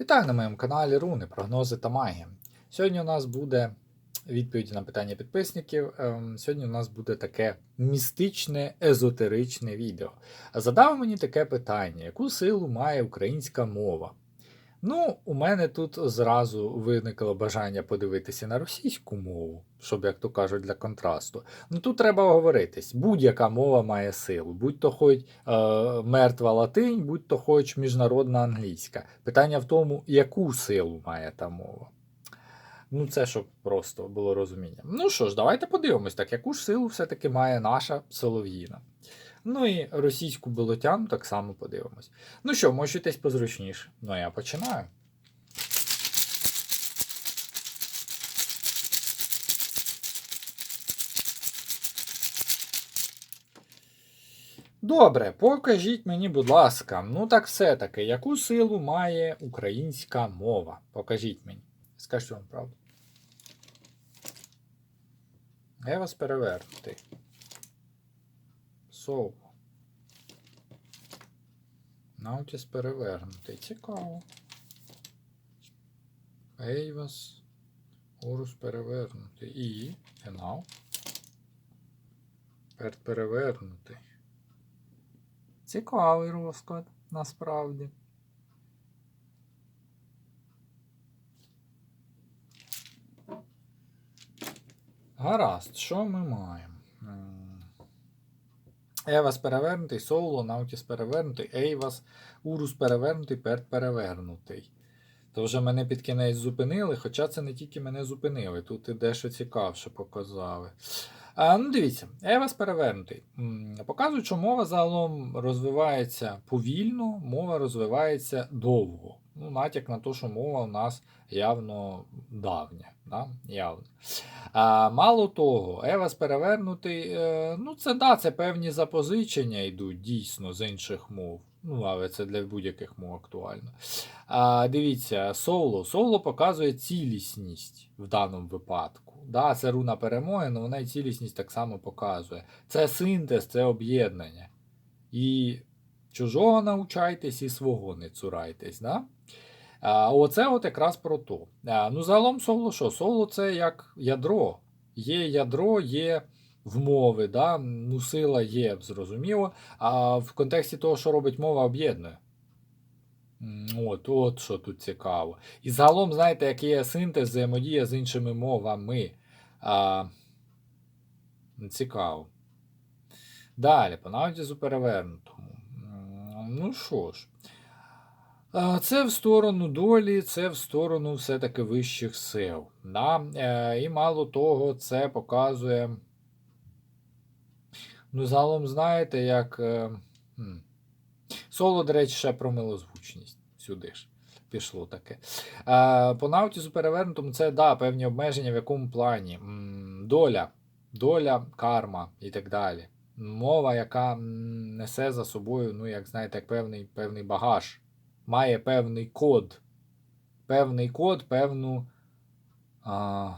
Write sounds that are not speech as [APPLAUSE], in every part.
Вітаю на моєму каналі Руни, прогнози та магія. Сьогодні у нас буде відповіді на питання підписників. Ем, Сьогодні у нас буде таке містичне, езотеричне відео. Задав мені таке питання: яку силу має українська мова? Ну, у мене тут зразу виникло бажання подивитися на російську мову, щоб, як то кажуть, для контрасту. Ну тут треба оговоритись. Будь-яка мова має силу, будь то хоч е, мертва латинь, будь то хоч міжнародна англійська. Питання в тому, яку силу має та мова. Ну, це щоб просто було розуміння. Ну що ж, давайте подивимось, так яку ж силу все-таки має наша солов'їна. Ну і російську болотяну так само подивимось. Ну що, можетесь позручніше. Ну я починаю. Добре, покажіть мені, будь ласка, ну так все-таки, яку силу має українська мова? Покажіть мені. Скажіть вам правду. Я вас перевернутий. Соу. Наутіс перевернутий. Цікаво. Ейвас. Орус перевернутий. І. Генау. Перт перевернутий. Цікавий розклад, насправді. Гаразд, що ми маємо? Евас перевернутий, Соуло, Наутіс перевернутий, Ейвас, Урус перевернутий, Перт перевернутий. То вже мене під кінець зупинили, хоча це не тільки мене зупинили, тут і дещо цікавше показали. А, ну Дивіться, Евас перевернутий. Показують, що мова загалом розвивається повільно, мова розвивається довго. Ну, натяк на те, що мова у нас явно давня. Да? Явно. А, мало того, Евас перевернутий, е, ну це да, це певні запозичення йдуть дійсно з інших мов. Ну, але це для будь-яких мов актуально. А, дивіться, соло. Соло показує цілісність в даному випадку. Да, це руна перемоги, але вона і цілісність так само показує. Це синтез, це об'єднання. І чужого навчайтесь, і свого не цурайтесь. Да? Оце от якраз про то. Ну, загалом соло що? Соло це як ядро. Є ядро, є вмови, да? ну, сила є, зрозуміло. А в контексті того, що робить мова, об'єднує. От, от що тут цікаво. І загалом, знаєте, який є синтез, взаємодія з іншими мовами. А, цікаво. Далі, по навіть перевернутому. Ну що ж. Це в сторону долі, це в сторону все-таки вищих сил. Да? Е, І мало того, це показує. Ну, загалом, знаєте, як. е, Соло, до речі, ще про милозвучність. Сюди ж пішло таке. По наутісу перевернутому це да, певні обмеження в якому плані. Доля, доля, карма і так далі. Мова, яка несе за собою, ну, як знаєте, як певний, певний багаж, має певний код. Певний код, певну. А...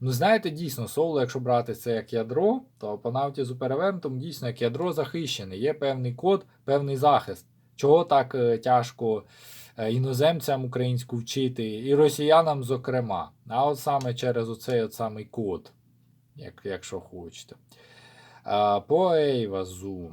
Ну, знаєте, дійсно, соло, якщо брати це як ядро, то по навтізу перевернутому дійсно як ядро захищене. Є певний код, певний захист. Чого так е, тяжко е, іноземцям українську вчити, і росіянам, зокрема. А от саме через оцей от самий код, як, якщо хочете. А, по Ейвазу.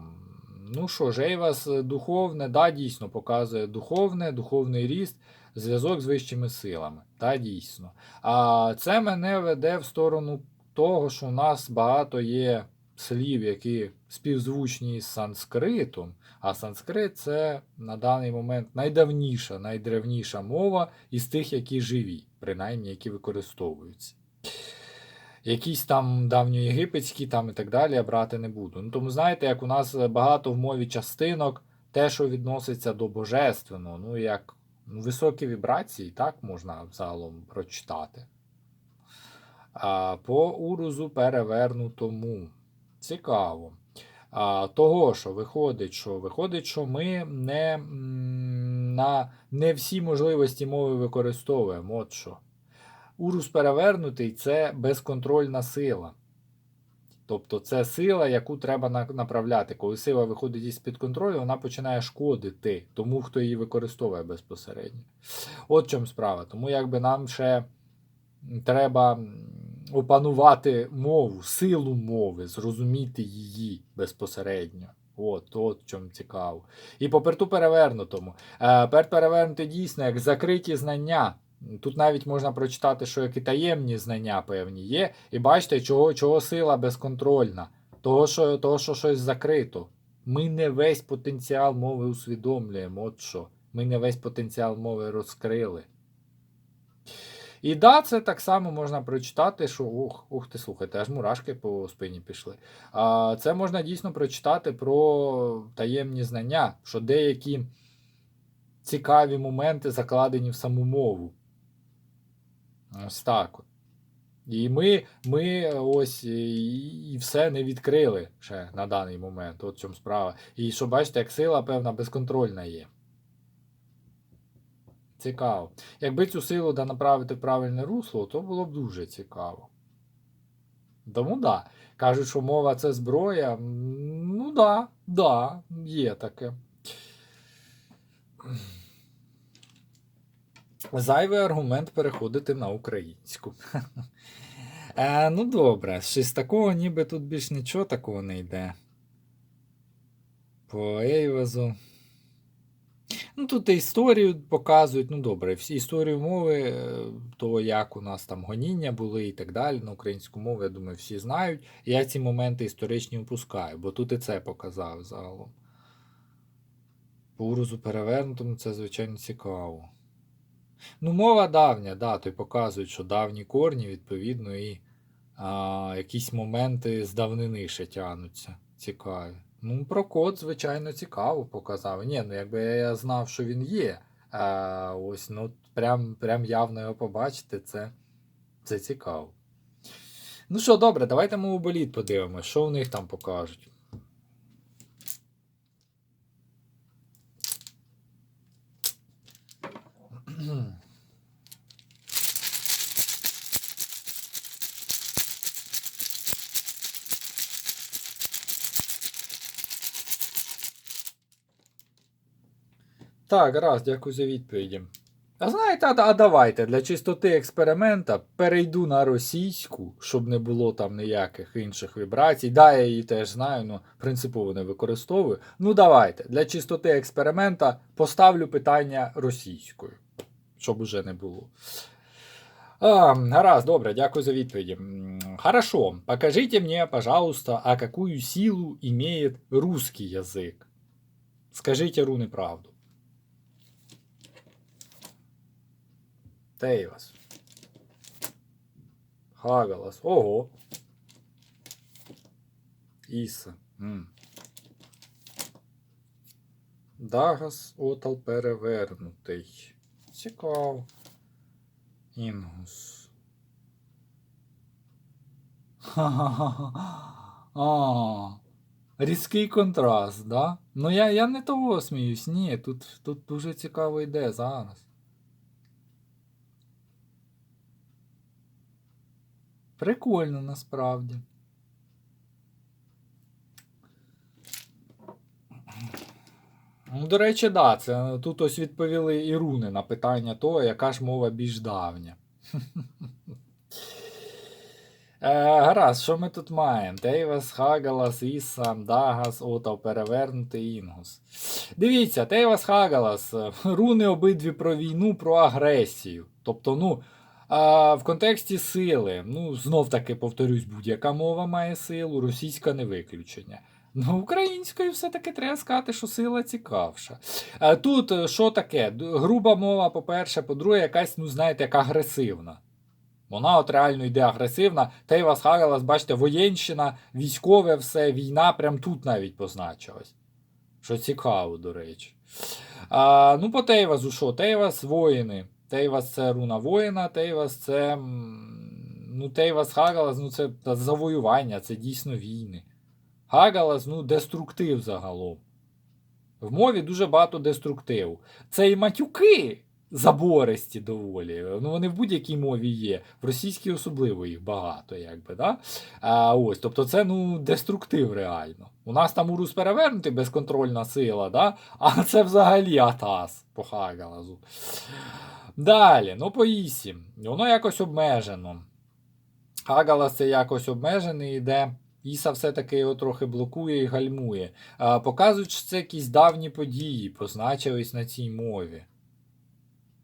Ну що ж, Ейвас е, духовне, да, дійсно показує духовне, духовний ріст, зв'язок з вищими силами. Да, дійсно. А це мене веде в сторону того, що у нас багато є слів, які співзвучні з санскритом. А санскрит це на даний момент найдавніша, найдревніша мова із тих, які живі, принаймні які використовуються. Якісь там давньоєгипетські там і так далі я брати не буду. Ну, тому знаєте, як у нас багато в мові частинок, те, що відноситься до божественного, ну як ну, високі вібрації, так можна загалом прочитати. А, По урузу перевернутому. Цікаво. А, Того, що виходить, що виходить, що ми не на не всі можливості мови використовуємо. От що. Урус перевернутий це безконтрольна сила. Тобто це сила, яку треба направляти. Коли сила виходить із-під контролю, вона починає шкодити тому, хто її використовує безпосередньо. От чому справа. Тому якби нам ще треба опанувати мову, силу мови, зрозуміти її безпосередньо. От, от чому цікаво. І по перту перевернутому. Е, перт перевернутий дійсно як закриті знання. Тут навіть можна прочитати, що як і таємні знання певні є. І бачите, чого, чого сила безконтрольна. Того що, того, що щось закрито. Ми не весь потенціал мови усвідомлюємо. От що. Ми не весь потенціал мови розкрили. І да, це так само можна прочитати, що ух, ух ти слухайте, аж мурашки по спині пішли. А, це можна дійсно прочитати про таємні знання, що деякі цікаві моменти закладені в саму мову. Ось так. І ми, ми ось і, і все не відкрили ще на даний момент. От в чому справа. І що бачите, як сила певна безконтрольна є. Цікаво. Якби цю силу да направити в правильне русло, то було б дуже цікаво. Тому да. Кажуть, що мова це зброя. Ну да, да, є таке. Зайвий аргумент переходити на українську. [LAUGHS] Е, ну добре, щось такого, ніби тут більш нічого такого не йде. По Ейвазу. Ну, тут і історію показують, ну добре, всі історію мови, е, то як у нас там гоніння були і так далі на українську мову, я думаю, всі знають. Я ці моменти історичні упускаю, бо тут і це показав загалом. По урозу перевернутому це, звичайно, цікаво. Ну, мова давня, да, то й показують, що давні корні, відповідно, і а, якісь моменти з давнини ще тягнуться. Цікаві. Ну, про код, звичайно, цікаво показав. Ні, ну якби я знав, що він є. А, ось, ну, прям, прям явно його побачити, це, це цікаво. Ну що, добре, давайте мову боліт подивимось, що в них там покажуть. Так, раз, дякую за відповіді. А знаєте, а, а давайте для чистоти експеримента перейду на російську, щоб не було там ніяких інших вібрацій. Да, я її теж знаю, але принципово не використовую. Ну давайте, для чистоти експеримента поставлю питання російською, щоб уже не було. А, гаразд, добре, дякую за відповіді. Хорошо, покажите мне, пожалуйста, а какую силу имеет русский язык? Скажите руны правду. Тейвас. Хагалас. Ого. Іса. М. Дагас Отал перевернутий. Цікаво. Інгус. [LAUGHS] Ха-ха-ха. Різкий контраст, да? Ну я, я не того сміюсь, ні, тут, тут дуже цікаво йде зараз. Прикольно насправді. Ну, до речі, да, це тут ось відповіли і руни на питання того, яка ж мова більш давня. [LAUGHS] Е, гаразд, що ми тут маємо? Тейвас, Хагалас, Іса, Дагас, Отав, перевернутий Інгус. Дивіться, Тейвас Хагалас, е, [LAUGHS] руни обидві про війну, про агресію. Тобто, ну, а, в контексті сили, ну, знов таки повторюсь, будь-яка мова має силу, російська не виключення. Ну, українською все-таки треба сказати, що сила цікавша. А тут е, що таке? Груба мова, по-перше, по-друге, якась, ну, знаєте, як агресивна. Вона от реально йде агресивна. Тейвас Хагалас, бачите, воєнщина, військове все, війна прям тут навіть позначилась. Що цікаво, до речі. А, ну, по Тейвасу що? Тейвас воїни. Тейвас це руна воїна, Тейвас це. Ну, Тейвас Хагалас, ну це завоювання, це дійсно війни. Хагалас, ну, деструктив загалом. В мові дуже багато деструктиву. Це і матюки, забористі доволі. Ну, вони в будь-якій мові є. В російській особливо їх багато, якби, да? А, ось, тобто це ну, деструктив реально. У нас там урус перевернутий безконтрольна сила, да? а це взагалі атас по Хагалазу. Далі, ну по ісі. Воно якось обмежено. Хагалас це якось обмежений, де Іса все-таки його трохи блокує і гальмує. А, показують, це якісь давні події, позначились на цій мові.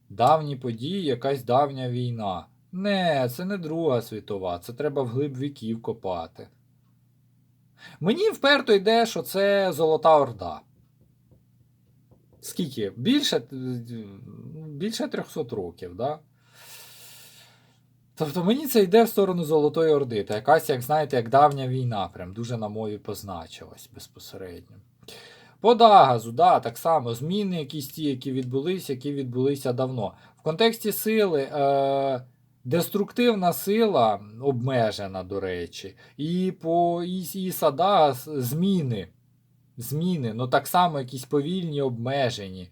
Давні події, якась давня війна. Не, це не Друга світова, це треба вглиб віків копати. Мені вперто йде, що це Золота Орда. Скільки? Більше, е, більше 300 років, да? Тобто мені це йде в сторону Золотої Орди. Та якась, як знаєте, як давня війна, прям дуже на мові позначилась безпосередньо. По Дагазу, да, так само, зміни якісь ті, які відбулися, які відбулися давно. В контексті сили е, деструктивна сила обмежена, до речі. І по Іс- Іса Дагас зміни. Зміни, ну так само якісь повільні обмежені.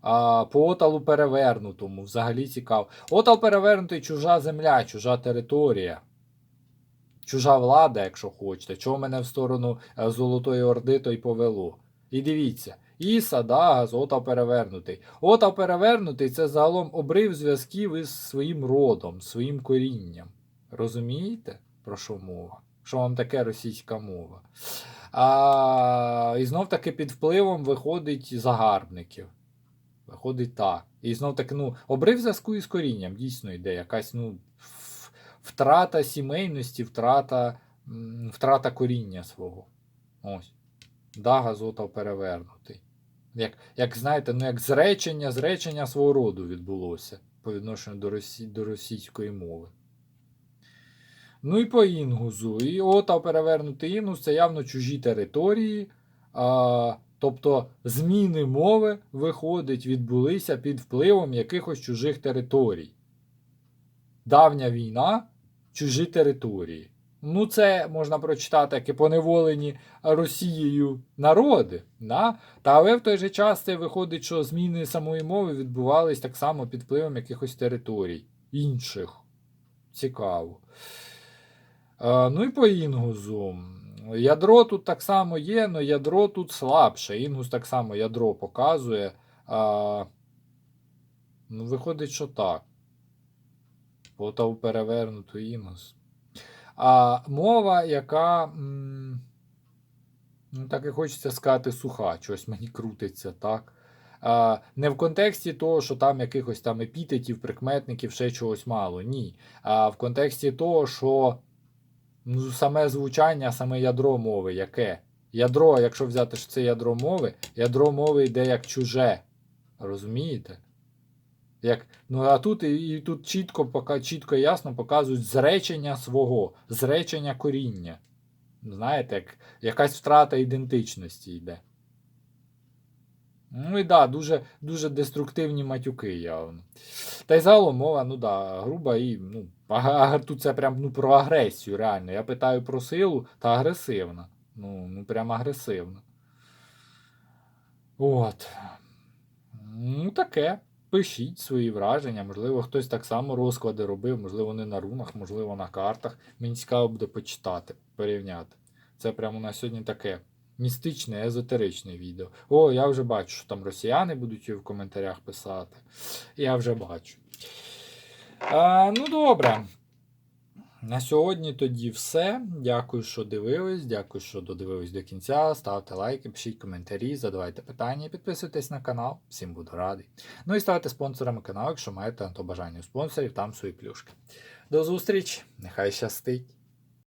А, по оталу перевернутому, взагалі цікаво. Отал перевернутий чужа земля, чужа територія. Чужа влада, якщо хочете. Чого мене в сторону е, Золотої Орди то й повело. І дивіться, Іса, Дагас, Отал перевернутий. Отал перевернутий це загалом обрив зв'язків із своїм родом, своїм корінням. Розумієте, про що мова? Що вам таке російська мова? А, і знов таки під впливом виходить загарбників. Виходить так. І знов таки, ну, обрив зв'язку із корінням, дійсно йде якась ну, втрата сімейності, втрата, втрата коріння свого. Ось. Дага зотав перевернутий. Як, як знаєте, ну як зречення, зречення свого роду відбулося по відношенню до, росі, до російської мови. Ну і по інгузу. І отав перевернутий інгус це явно чужі території. А, тобто зміни мови, виходить, відбулися під впливом якихось чужих територій. Давня війна, чужі території. Ну, це можна прочитати як і поневолені Росією народи. Да? Та але в той же час це виходить, що зміни самої мови відбувались так само під впливом якихось територій інших. Цікаво. Ну і по інгузу. Ядро тут так само є, але ядро тут слабше. Інгус так само ядро показує. А, ну, виходить, що так. Потав перевернуту інгус. А мова, яка. Ну, так і хочеться сказати суха, щось мені крутиться, так. А, не в контексті того, що там якихось там епітетів, прикметників, ще чогось мало. Ні. А в контексті того, що саме звучання, саме ядро мови, яке? Ядро, якщо взяти, що це ядро мови, ядро мови йде як чуже. Розумієте? Як, ну а тут і, і тут чітко, пока, чітко і ясно показують зречення свого, зречення коріння. Знаєте, як якась втрата ідентичності йде. Ну і да, дуже, дуже деструктивні матюки явно. Та й загалом мова, ну да, груба і ну, ага, [LAUGHS] тут це прям ну, про агресію, реально. Я питаю про силу та агресивна. Ну, ну прям агресивна. От. Ну, таке. Пишіть свої враження, можливо, хтось так само розклади робив, можливо, не на рунах, можливо, на картах. Мені цікаво буде почитати, порівняти. Це прямо на сьогодні таке містичне, езотеричне відео. О, я вже бачу, що там росіяни будуть в коментарях писати. Я вже бачу. А, ну, добре. На сьогодні тоді все. Дякую, що дивились. Дякую, що додивились до кінця. Ставте лайки, пишіть коментарі, задавайте питання, підписуйтесь на канал. Всім буду радий. Ну і ставте спонсорами каналу, якщо маєте на то бажання у спонсорів, там свої плюшки. До зустрічі! Нехай щастить!